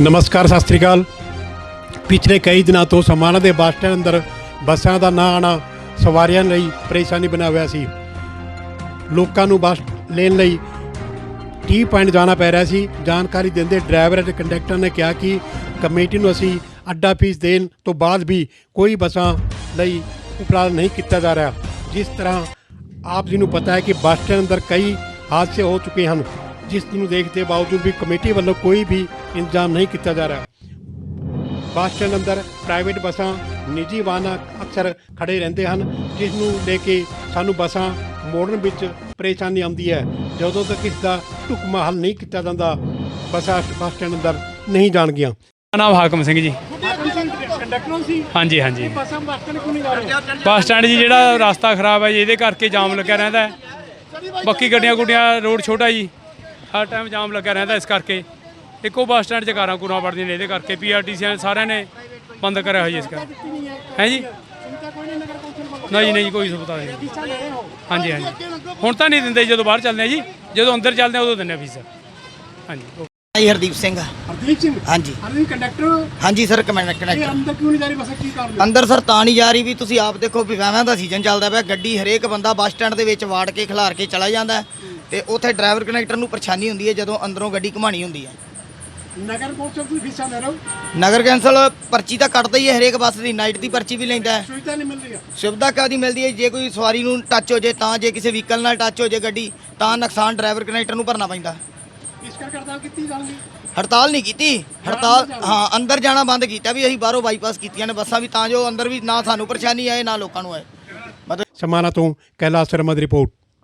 ਨਮਸਕਾਰ, ਸਤਿ ਸ੍ਰੀ ਅਕਾਲ। ਪਿਛਲੇ ਕਈ ਦਿਨਾਂ ਤੋਂ ਸਮਾਣਾ ਦੇ ਬੱਸ ਸਟੈਂਡ ਅੰਦਰ ਬੱਸਾਂ ਦਾ ਨਾ ਆਉਣਾ ਸਵਾਰੀਆਂ ਲਈ ਪਰੇਸ਼ਾਨੀ ਬਣਾ ਹੋਇਆ ਸੀ। ਲੋਕਾਂ ਨੂੰ ਬੱਸ ਲੈਣ ਲਈ ਟੀ ਪੁਆਇੰਟ ਜਾਣਾ ਪੈ ਰਿਹਾ ਸੀ। ਜਾਣਕਾਰੀ ਦਿੰਦੇ ਡਰਾਈਵਰ ਅਤੇ ਕੰਡਕਟਰ ਨੇ ਕਿਹਾ ਕਿ ਕਮੇਟੀ ਨੂੰ ਅਸੀਂ ਅੱਡਾ ਫੀਸ ਦੇਣ ਤੋਂ ਬਾਅਦ ਵੀ ਕੋਈ ਬੱਸਾਂ ਲਈ ਉਪਰਾਲਾ ਨਹੀਂ ਕੀਤਾ ਜਾ ਰਿਹਾ। ਜਿਸ ਤਰ੍ਹਾਂ ਆਪ ਜੀ ਨੂੰ ਪਤਾ ਹੈ ਕਿ ਬੱਸ ਸਟੈਂਡ ਅੰਦਰ ਕਈ ਹਾਦਸੇ ਹੋ ਚੁੱਕੇ ਹਨ। ਜਿਸ ਨੂੰ ਦੇਖਦੇ ਬਾਵਜੂਦ ਵੀ ਕਮੇਟੀ ਵੱਲੋਂ ਕੋਈ ਵੀ ਇੰਤਜ਼ਾਮ ਨਹੀਂ ਕੀਤਾ ਜਾ ਰਿਹਾ। ਬੱਸ ਸਟੈਂਡ ਅੰਦਰ ਪ੍ਰਾਈਵੇਟ ਬੱਸਾਂ ਨਿੱਜੀ ਵਾਹਨ ਅਕਸਰ ਖੜੇ ਰਹਿੰਦੇ ਹਨ ਜਿਸ ਨੂੰ ਲੈ ਕੇ ਸਾਨੂੰ ਬੱਸਾਂ ਮੋੜਨ ਵਿੱਚ ਪਰੇਸ਼ਾਨੀ ਆਉਂਦੀ ਹੈ। ਜਦੋਂ ਤੱਕ ਇਸ ਦਾ ਢੁਕਮਾ ਹੱਲ ਨਹੀਂ ਕੀਤਾ ਜਾਂਦਾ ਬੱਸਾਂ ਬੱਸ ਸਟੈਂਡ ਅੰਦਰ ਨਹੀਂ ਜਾਣਗੀਆਂ। ਮੇਰਾ ਨਾਮ ਹਾਕਮ ਸਿੰਘ ਜੀ। ਕੰਡਕਟਰ ਸੀ? ਹਾਂਜੀ ਹਾਂਜੀ। ਬੱਸਾਂ ਬੱਸ ਸਟੈਂਡ ਕਿਉਂ ਨਹੀਂ ਜਾ ਰਹੇ? ਬੱਸ ਸਟੈਂਡ ਜੀ ਜਿਹੜਾ ਰਸਤਾ ਖਰਾਬ ਹੈ ਜੀ ਇਹਦੇ ਕਰਕੇ ਜਾਮ ਲੱਗਿਆ ਰਹਿੰਦਾ ਬਾਕੀ ਗੱਡੀਆਂ ਗੁੱਡੀਆਂ ਰੋਡ ਛੋਟਾ ਜੀ। ਹਰ ਟਾਈਮ ਜਾਮ ਲੱਗਿਆ ਰਹਿੰਦਾ ਇਸ ਕਰਕੇ। ਇੱਕੋ ਬੱਸ ਸਟੈਂਡ 'ਚ ਕਾਰਾਂ ਕੂਰਾਂ ਵੜਦੀਆਂ ਨੇ ਇਹਦੇ ਕਰਕੇ ਪੀਆਰਟੀਸੀ ਸਾਰਿਆਂ ਨੇ ਬੰਦ ਕਰਿਆ ਹੋਇਆ ਇਸ ਕਰਕੇ। ਹੈ ਜੀ? ਨਹੀਂ ਨਹੀਂ ਕੋਈ ਸੁਵਿਧਾ ਨਹੀਂ। ਹਾਂਜੀ ਹਾਂਜੀ। ਹੁਣ ਤਾਂ ਨਹੀਂ ਦਿੰਦੇ ਜਦੋਂ ਬਾਹਰ ਚੱਲਦੇ ਆ ਜੀ ਜਦੋਂ ਅੰਦਰ ਚੱਲਦੇ ਆ ਉਦੋਂ ਦਿੰਦੇ ਆ ਫੀਸ ਹਾਂਜੀ ਜੀ ਹਰਦੀਪ ਸਿੰਘ। ਹਰਦੀਪ ਸਿੰਘ? ਹਾਂਜੀ। ਹਰਦੀਪ ਕੰਡਕਟਰ ਹਾਂਜੀ ਸਰ ਕਨੈਕਟਰ ਅੰਦਰ ਕਿਉਂ ਨਹੀਂ ਜਾ ਰਹੀ ਬੱਸਾਂ ਕੀ ਕਾਰਨ ਅੰਦਰ ਸਰ ਤਾਂ ਨਹੀਂ ਜਾ ਰਹੀ ਵੀ ਤੁਸੀਂ ਆਪ ਦੇਖੋ ਵੀ ਵਹਿਵਾਂ ਦਾ ਸੀਜ਼ਨ ਚੱਲਦਾ ਪਿਆ ਗੱਡੀ ਹਰੇਕ ਬੰਦਾ ਬੱਸ ਸਟੈਂਡ ਦੇ ਵਿੱਚ ਵਾੜ ਕੇ ਖਿਲਾਰ ਕੇ ਚਲਾ ਜਾਂਦਾ ਤੇ ਉੱਥੇ ਡਰਾਈਵਰ ਕਨੈਕਟਰ ਨੂੰ ਪਰੇਸ਼ਾਨੀ ਹੁੰਦੀ ਹੈ ਜਦੋਂ ਅੰਦਰੋਂ ਗੱਡੀ ਘੁਮਾਣੀ ਹੁੰਦੀ ਹੈ। ਨਗਰ ਕੌਂਸਲ ਤੁਸੀਂ ਫੀਸਾਂ ਲੈ ਰਹੇ ਹੋ ਨਗਰ ਕੈਂਸਲ ਪਰਚੀ ਤਾਂ ਕੱਟਦਾ ਹੀ ਹੈ ਹਰੇਕ ਬੱਸ ਦੀ ਨਾਈਟ ਦੀ ਪਰਚੀ ਵੀ ਲੈਂਦਾ ਹੈ। ਸੁਵਿਧਾ ਨਹੀਂ ਮਿਲ ਰਹੀ ਹੈ ਸੁਵਿਧਾ ਕਾਦੀ ਮਿਲਦੀ ਹੈ? ਜੇ ਕੋਈ ਸਵਾਰੀ ਨੂੰ ਟੱਚ ਹੋ ਜੇ ਤਾਂ ਜੇ ਕਿਸੇ ਵਹੀਕਲ ਨਾਲ ਟੱਚ ਹੋ ਜੇ ਗੱਡੀ ਤਾਂ ਨੁਕਸਾਨ ਡਰਾਈਵਰ ਕਨੈਕਟਰ ਨੂੰ ਭਰਨਾ ਪੈਂਦਾ। ਇਸ ਕਰਕੇ ਹੜਤਾਲ ਕੀਤੀ ਜਾਊਗੀ ਹੜਤਾਲ ਨਹੀਂ ਕੀਤੀ? ਹੜਤਾਲ ਹਾਂ ਅੰਦਰ ਜਾਣਾ ਬੰਦ ਕੀਤਾ ਵੀ ਅਸੀਂ ਬਾਹਰੋਂ ਬਾਈਪਾਸ ਕੀਤੀਆਂ ਨੇ ਬੱਸਾਂ ਵੀ ਤਾਂ ਜੋ ਅੰਦਰ ਵੀ ਨਾ ਸਾਨੂੰ ਪਰੇਸ਼ਾਨੀ ਆਏ ਨਾ ਲੋਕਾਂ ਨੂੰ ਆਏ। ਮਤਲਬ ਸਮਾਣਾ ਤੋਂ ਕੈਲਾਸ਼ ਸ਼ਰਮਾ ਦੀ ਰਿਪੋਰਟ।